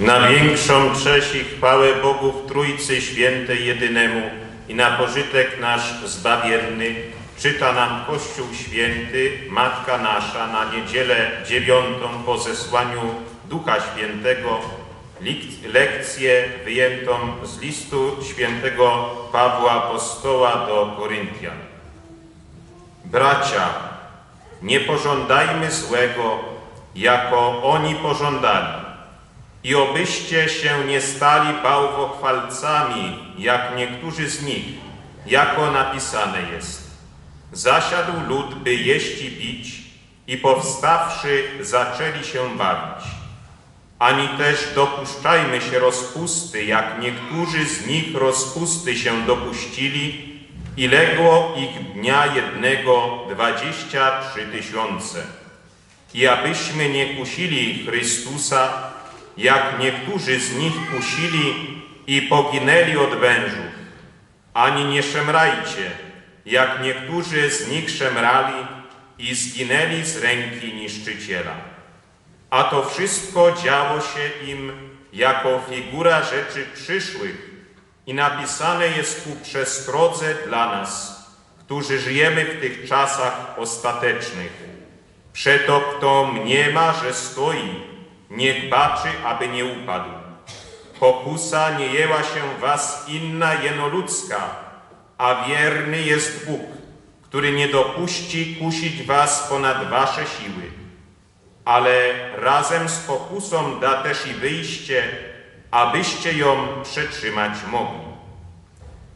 Na większą cześć i chwałę Bogu w Trójcy Świętej Jedynemu i na pożytek nasz zbawierny czyta nam Kościół Święty, Matka nasza na niedzielę dziewiątą po zesłaniu Ducha Świętego lekcję wyjętą z listu świętego Pawła Apostoła do Koryntian. Bracia, nie pożądajmy złego, jako oni pożądali. I obyście się nie stali bałwochwalcami, jak niektórzy z nich, jako napisane jest. Zasiadł lud, by jeść i pić, i powstawszy zaczęli się bawić. Ani też dopuszczajmy się rozpusty, jak niektórzy z nich rozpusty się dopuścili, i legło ich dnia jednego dwadzieścia trzy tysiące. I abyśmy nie kusili Chrystusa, jak niektórzy z nich kusili i poginęli od wężów. Ani nie szemrajcie, jak niektórzy z nich szemrali i zginęli z ręki niszczyciela. A to wszystko działo się im jako figura rzeczy przyszłych i napisane jest ku przestrodze dla nas, którzy żyjemy w tych czasach ostatecznych. Przeto kto mniema, że stoi, niech baczy, aby nie upadł. Pokusa nie jęła się was inna jenoludzka, a wierny jest Bóg, który nie dopuści kusić was ponad wasze siły. Ale razem z pokusą da też i wyjście, abyście ją przetrzymać mogli.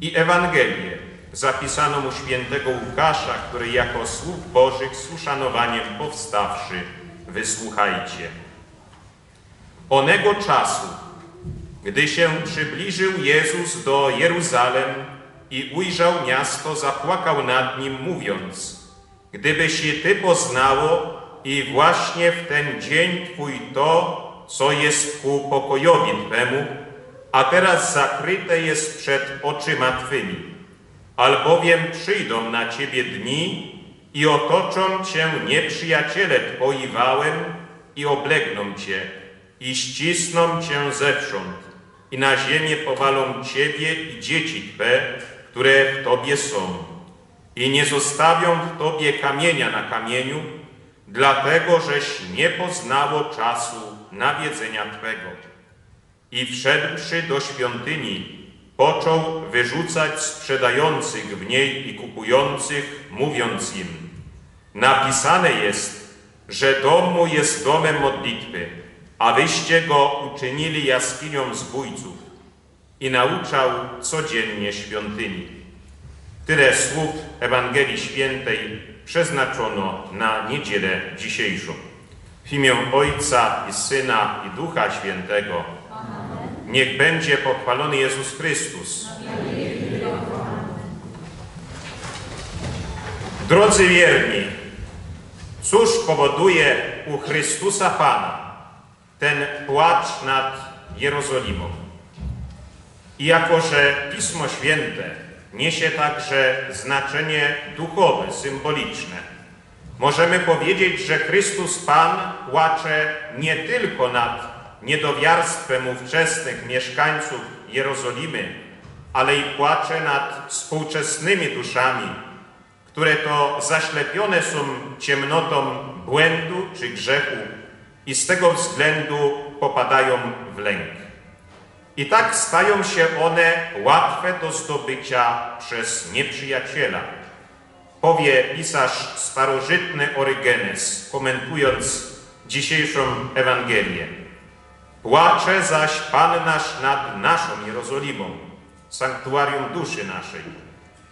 I Ewangelię zapisano mu świętego Łukasza, który jako słów Bożych z uszanowaniem powstawszy, wysłuchajcie. Onego czasu, gdy się przybliżył Jezus do Jeruzalem i ujrzał miasto, zapłakał nad nim, mówiąc: Gdybyś je Ty poznało i właśnie w ten dzień Twój to, co jest ku pokojowi Twemu, a teraz zakryte jest przed oczyma Twymi. Albowiem przyjdą na Ciebie dni i otoczą Cię nieprzyjaciele Twoi wałem i oblegną Cię i ścisną Cię zewsząd i na ziemię powalą Ciebie i dzieci Twe, które w Tobie są. I nie zostawią w Tobie kamienia na kamieniu, dlatego żeś nie poznało czasu nawiedzenia Twego. I wszedłszy do świątyni, począł wyrzucać sprzedających w niej i kupujących, mówiąc im, napisane jest, że dom mój jest domem modlitwy, a wyście go uczynili jaskinią zbójców. I nauczał codziennie świątyni. Tyle słów Ewangelii Świętej przeznaczono na niedzielę dzisiejszą. W imię Ojca i Syna i Ducha Świętego niech będzie pochwalony Jezus Chrystus. Drodzy wierni, cóż powoduje u Chrystusa Pana ten płacz nad Jerozolimą? I jako, że Pismo Święte niesie także znaczenie duchowe, symboliczne, możemy powiedzieć, że Chrystus Pan płacze nie tylko nad niedowiarstwem ówczesnych mieszkańców Jerozolimy, ale i płacze nad współczesnymi duszami, które to zaślepione są ciemnotą błędu czy grzechu i z tego względu popadają w lęk. I tak stają się one łatwe do zdobycia przez nieprzyjaciela. Powie pisarz starożytny Orygenes, komentując dzisiejszą Ewangelię. Płacze zaś Pan nasz nad naszą Jerozolimą, sanktuarium duszy naszej,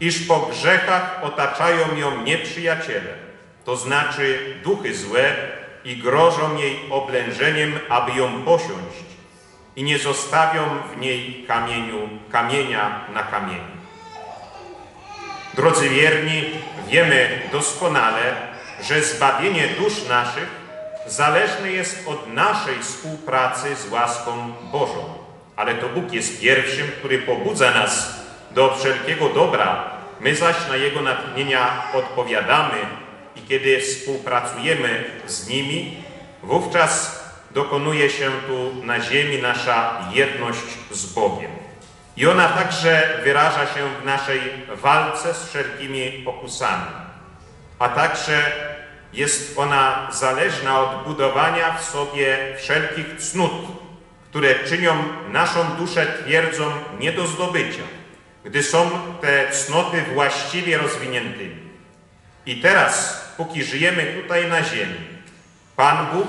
iż po grzechach otaczają ją nieprzyjaciele, to znaczy duchy złe i grożą jej oblężeniem, aby ją posiąść i nie zostawią w niej kamieniu, kamienia na kamieniu. Drodzy wierni, wiemy doskonale, że zbawienie dusz naszych zależne jest od naszej współpracy z łaską Bożą. Ale to Bóg jest pierwszym, który pobudza nas do wszelkiego dobra. My zaś na Jego natchnienia odpowiadamy i kiedy współpracujemy z nimi, wówczas dokonuje się tu na ziemi nasza jedność z Bogiem. I ona także wyraża się w naszej walce z wszelkimi pokusami, a także jest ona zależna od budowania w sobie wszelkich cnót, które czynią naszą duszę twierdzą nie do zdobycia, gdy są te cnoty właściwie rozwiniętymi. I teraz, póki żyjemy tutaj na ziemi, Pan Bóg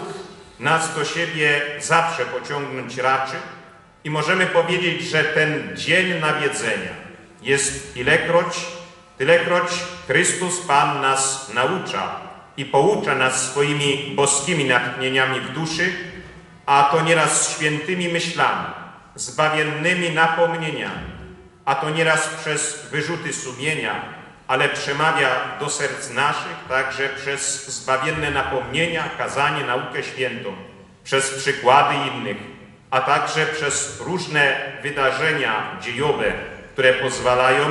nas do siebie zawsze pociągnąć raczy i możemy powiedzieć, że ten dzień nawiedzenia jest ilekroć, tylekroć Chrystus Pan nas naucza i poucza nas swoimi boskimi natchnieniami w duszy, a to nieraz świętymi myślami, zbawiennymi napomnieniami, a to nieraz przez wyrzuty sumienia, ale przemawia do serc naszych także przez zbawienne napomnienia, kazanie, naukę świętą, przez przykłady innych, a także przez różne wydarzenia dziejowe, które pozwalają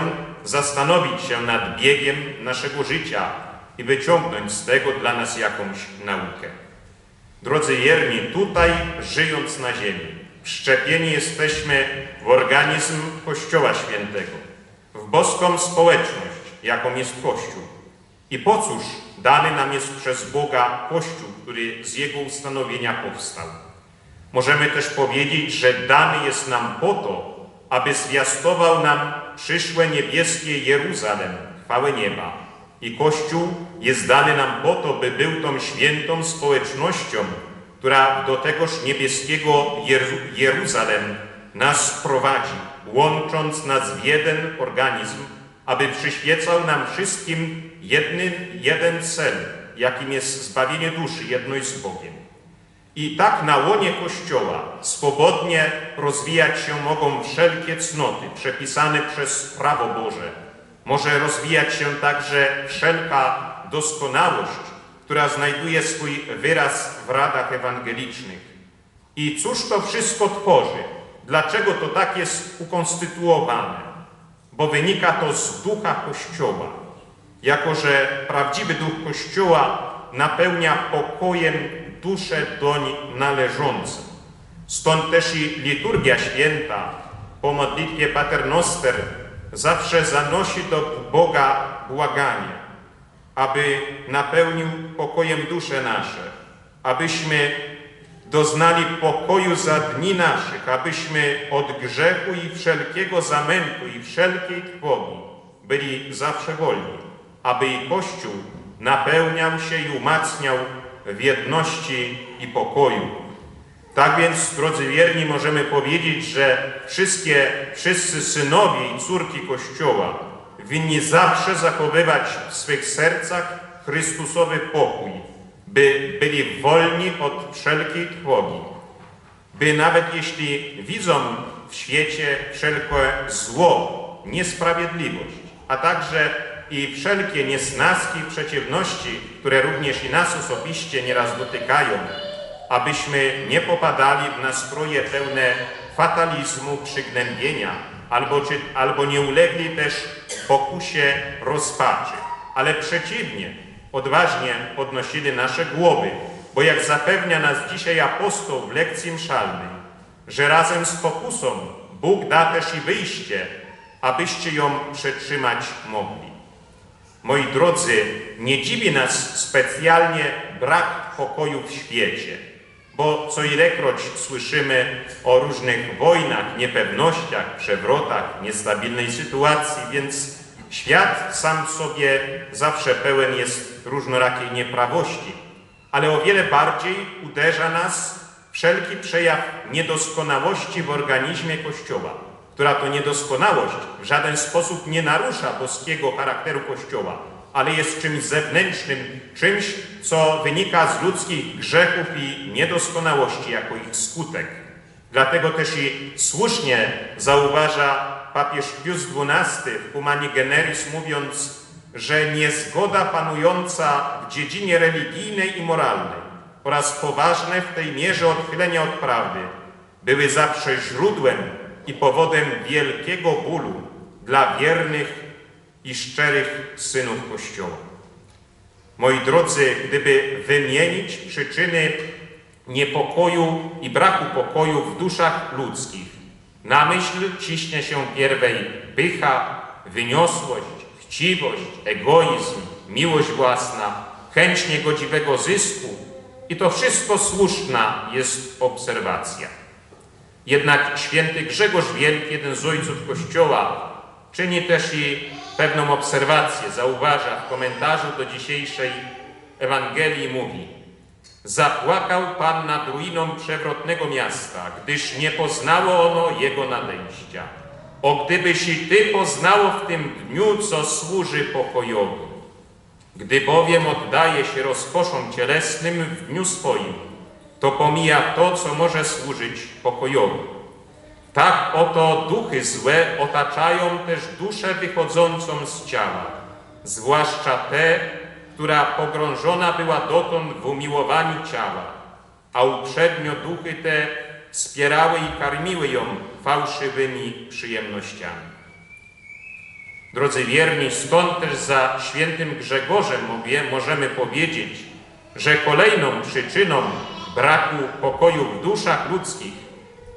zastanowić się nad biegiem naszego życia i wyciągnąć z tego dla nas jakąś naukę. Drodzy wierni, tutaj żyjąc na ziemi, wszczepieni jesteśmy w organizm Kościoła Świętego, w boską społeczność, jaką jest Kościół. I po cóż dany nam jest przez Boga Kościół, który z Jego ustanowienia powstał? Możemy też powiedzieć, że dany jest nam po to, aby zwiastował nam przyszłe niebieskie Jeruzalem, chwałę nieba. I Kościół jest dany nam po to, by był tą świętą społecznością, która do tegoż niebieskiego Jeru- Jeruzalem nas prowadzi, łącząc nas w jeden organizm, aby przyświecał nam wszystkim jedny, jeden cel, jakim jest zbawienie duszy, jedność z Bogiem. I tak na łonie Kościoła swobodnie rozwijać się mogą wszelkie cnoty przepisane przez prawo Boże. Może rozwijać się także wszelka doskonałość, która znajduje swój wyraz w radach ewangelicznych. I cóż to wszystko tworzy? Dlaczego to tak jest ukonstytuowane? Bo wynika to z ducha Kościoła. Jako, że prawdziwy duch Kościoła napełnia pokojem duszę doń należącą. Stąd też i liturgia święta po modlitwie Paternoster zawsze zanosi do Boga błaganie, aby napełnił pokojem dusze nasze, abyśmy doznali pokoju za dni naszych, abyśmy od grzechu i wszelkiego zamętu i wszelkiej trwogi byli zawsze wolni, aby i Kościół napełniał się i umacniał w jedności i pokoju. Tak więc, drodzy wierni, możemy powiedzieć, że wszystkie, wszyscy synowie i córki Kościoła winni zawsze zachowywać w swych sercach Chrystusowy pokój, by byli wolni od wszelkiej trwogi, by nawet jeśli widzą w świecie wszelkie zło, niesprawiedliwość, a także i wszelkie niesnaski przeciwności, które również i nas osobiście nieraz dotykają, abyśmy nie popadali w nastroje pełne fatalizmu, przygnębienia, albo, czy, albo nie ulegli też pokusie rozpaczy, ale przeciwnie, odważnie podnosili nasze głowy, bo jak zapewnia nas dzisiaj apostoł w lekcji mszalnej, że razem z pokusą Bóg da też i wyjście, abyście ją przetrzymać mogli. Moi drodzy, nie dziwi nas specjalnie brak pokoju w świecie, bo co ilekroć słyszymy o różnych wojnach, niepewnościach, przewrotach, niestabilnej sytuacji, więc świat sam w sobie zawsze pełen jest różnorakiej nieprawości, ale o wiele bardziej uderza nas wszelki przejaw niedoskonałości w organizmie Kościoła która to niedoskonałość w żaden sposób nie narusza boskiego charakteru Kościoła, ale jest czymś zewnętrznym, czymś, co wynika z ludzkich grzechów i niedoskonałości jako ich skutek. Dlatego też i słusznie zauważa papież Pius XII w Humani Generis, mówiąc, że niezgoda panująca w dziedzinie religijnej i moralnej oraz poważne w tej mierze odchylenia od prawdy były zawsze źródłem i powodem wielkiego bólu dla wiernych i szczerych synów Kościoła. Moi drodzy, gdyby wymienić przyczyny niepokoju i braku pokoju w duszach ludzkich. Na myśl ciśnie się pierwej pycha, wyniosłość, chciwość, egoizm, miłość własna, chęć niegodziwego zysku i to wszystko słuszna jest obserwacja. Jednak święty Grzegorz Wielki, jeden z ojców Kościoła, czyni też i pewną obserwację, zauważa w komentarzu do dzisiejszej Ewangelii mówi Zapłakał Pan nad ruiną przewrotnego miasta, gdyż nie poznało ono jego nadejścia. O gdybyś i Ty poznało w tym dniu, co służy pokojowi. Gdy bowiem oddaje się rozkoszom cielesnym w dniu swoim, to pomija to, co może służyć pokojowi. Tak oto duchy złe otaczają też duszę wychodzącą z ciała, zwłaszcza tę, która pogrążona była dotąd w umiłowaniu ciała, a uprzednio duchy te wspierały i karmiły ją fałszywymi przyjemnościami. Drodzy wierni, stąd też za świętym Grzegorzem mówię, możemy powiedzieć, że kolejną przyczyną braku pokoju w duszach ludzkich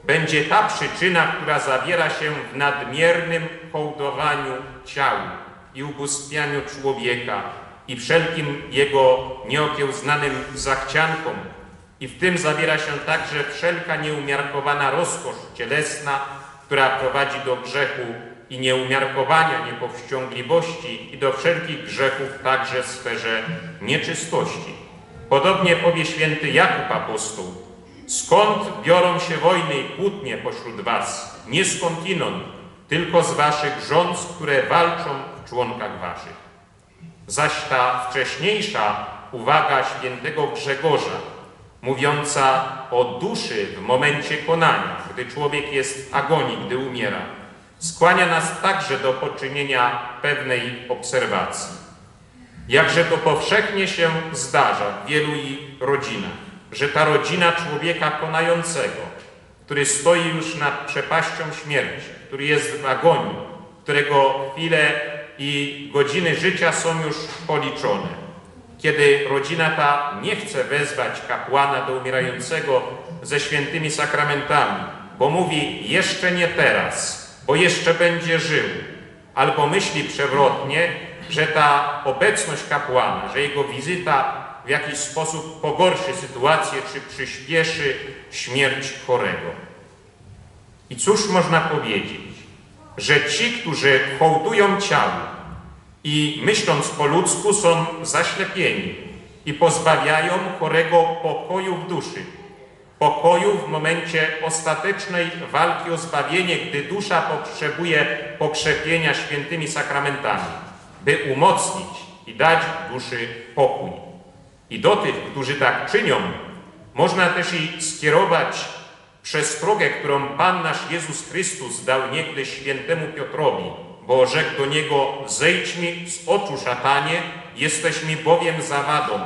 będzie ta przyczyna, która zawiera się w nadmiernym hołdowaniu ciału i ubóstwianiu człowieka i wszelkim jego nieokiełznanym zachciankom. I w tym zawiera się także wszelka nieumiarkowana rozkosz cielesna, która prowadzi do grzechu i nieumiarkowania, niepowściągliwości i do wszelkich grzechów także w sferze nieczystości. Podobnie powie święty Jakub apostoł, skąd biorą się wojny i kłótnie pośród was? Nie skądinąd, tylko z waszych rząd, które walczą w członkach waszych. Zaś ta wcześniejsza uwaga świętego Grzegorza, mówiąca o duszy w momencie konania, gdy człowiek jest w agonii, gdy umiera, skłania nas także do poczynienia pewnej obserwacji. Jakże to powszechnie się zdarza w wielu i rodzinach, że ta rodzina człowieka konającego, który stoi już nad przepaścią śmierci, który jest w agonii, którego chwile i godziny życia są już policzone. Kiedy rodzina ta nie chce wezwać kapłana do umierającego ze świętymi sakramentami, bo mówi jeszcze nie teraz, bo jeszcze będzie żył, albo myśli przewrotnie, że ta obecność kapłana, że jego wizyta w jakiś sposób pogorszy sytuację czy przyspieszy śmierć chorego. I cóż można powiedzieć? Że ci, którzy hołdują ciało i myśląc po ludzku są zaślepieni i pozbawiają chorego pokoju w duszy, pokoju w momencie ostatecznej walki o zbawienie, gdy dusza potrzebuje pokrzepienia świętymi sakramentami, by umocnić i dać duszy pokój. I do tych, którzy tak czynią, można też i skierować przestrogę, którą Pan nasz Jezus Chrystus dał niegdyś świętemu Piotrowi, bo rzekł do niego, zejdź mi z oczu szatanie, jesteś mi bowiem zawadą,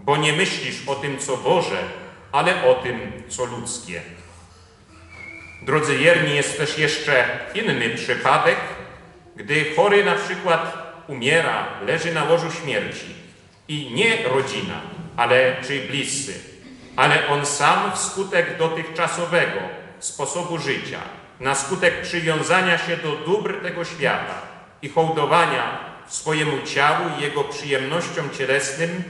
bo nie myślisz o tym, co Boże, ale o tym, co ludzkie. Drodzy wierni, jest też jeszcze inny przypadek, gdy chory na przykład umiera, leży na łożu śmierci i nie rodzina, ale czy bliscy, ale on sam wskutek dotychczasowego sposobu życia, na skutek przywiązania się do dóbr tego świata i hołdowania swojemu ciału i jego przyjemnościom cielesnym,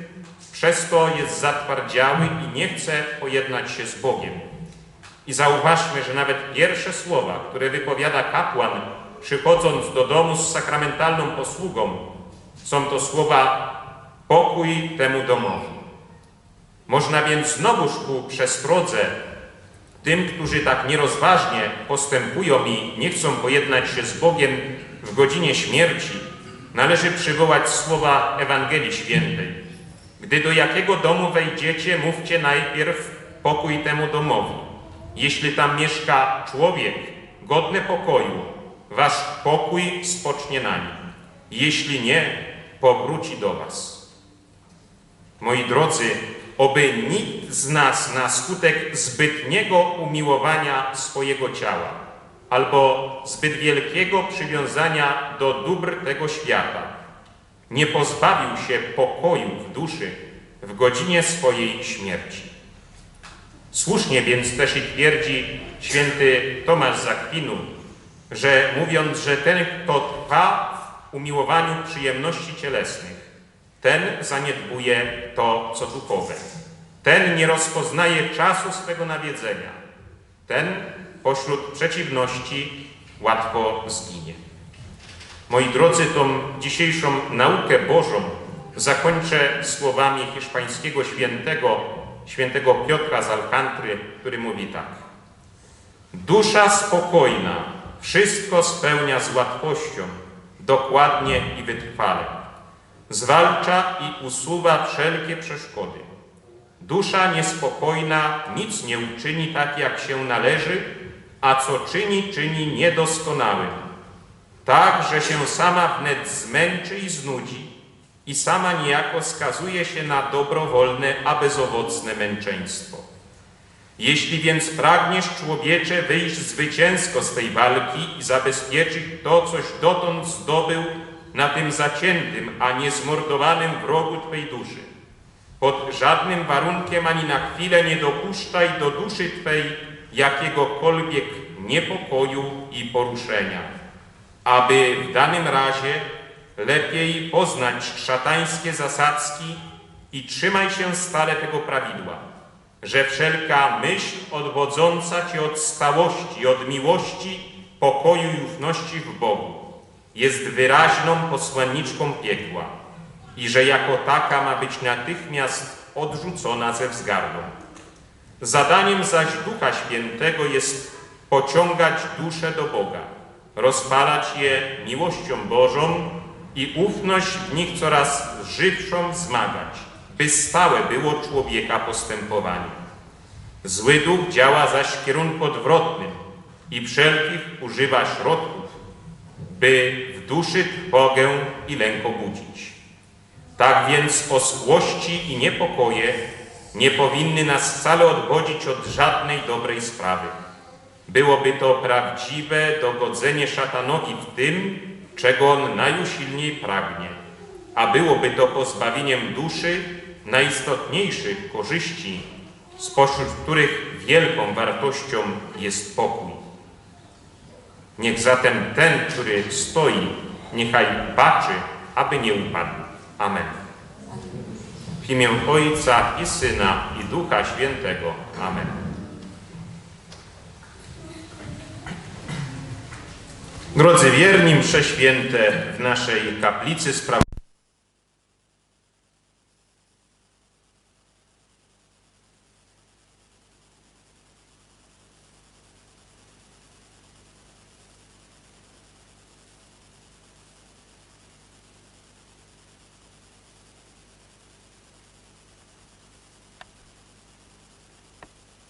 przez to jest zatwardziały i nie chce pojednać się z Bogiem. I zauważmy, że nawet pierwsze słowa, które wypowiada kapłan, przychodząc do domu z sakramentalną posługą, są to słowa pokój temu domowi. Można więc znowuż ku przestrodze tym, którzy tak nierozważnie postępują i nie chcą pojednać się z Bogiem w godzinie śmierci, należy przywołać słowa Ewangelii Świętej. Gdy do jakiego domu wejdziecie, mówcie najpierw pokój temu domowi. Jeśli tam mieszka człowiek godny pokoju, wasz pokój spocznie na nim. Jeśli nie, powróci do was. Moi drodzy, oby nikt z nas na skutek zbytniego umiłowania swojego ciała albo zbyt wielkiego przywiązania do dóbr tego świata nie pozbawił się pokoju w duszy w godzinie swojej śmierci. Słusznie więc też i twierdzi święty Tomasz z że mówiąc, że ten, kto trwa w umiłowaniu przyjemności cielesnych, ten zaniedbuje to, co duchowe. Ten nie rozpoznaje czasu swego nawiedzenia. Ten pośród przeciwności łatwo zginie. Moi drodzy, tą dzisiejszą naukę Bożą zakończę słowami hiszpańskiego świętego, świętego Piotra z Alcantry, który mówi tak. Dusza spokojna wszystko spełnia z łatwością, dokładnie i wytrwale. Zwalcza i usuwa wszelkie przeszkody. Dusza niespokojna nic nie uczyni tak, jak się należy, a co czyni, czyni niedoskonałym. Tak, że się sama wnet zmęczy i znudzi i sama niejako skazuje się na dobrowolne, a bezowocne męczeństwo. Jeśli więc pragniesz, człowiecze, wyjść zwycięsko z tej walki i zabezpieczyć to, coś dotąd zdobył na tym zaciętym, a nie zmordowanym wrogu Twej duszy, pod żadnym warunkiem ani na chwilę nie dopuszczaj do duszy Twej jakiegokolwiek niepokoju i poruszenia, aby w danym razie lepiej poznać szatańskie zasadzki i trzymaj się stale tego prawidła, że wszelka myśl odwodząca Cię od stałości, od miłości, pokoju i ufności w Bogu jest wyraźną posłanniczką piekła i że jako taka ma być natychmiast odrzucona ze wzgardą. Zadaniem zaś Ducha Świętego jest pociągać duszę do Boga, rozpalać je miłością Bożą i ufność w nich coraz żywszą wzmagać, by stałe było człowieka postępowanie. Zły duch działa zaś w kierunku odwrotnym i wszelkich używa środków, by w duszy trwogę i lęk obudzić. Tak więc oschłości i niepokoje nie powinny nas wcale odwodzić od żadnej dobrej sprawy. Byłoby to prawdziwe dogodzenie szatanowi w tym, czego on najusilniej pragnie, a byłoby to pozbawieniem duszy najistotniejszych korzyści, spośród których wielką wartością jest pokój. Niech zatem ten, który stoi, niechaj baczy, aby nie upadł. Amen. W imię Ojca i Syna i Ducha Świętego. Amen. Drodzy wierni, msze święte w naszej kaplicy spraw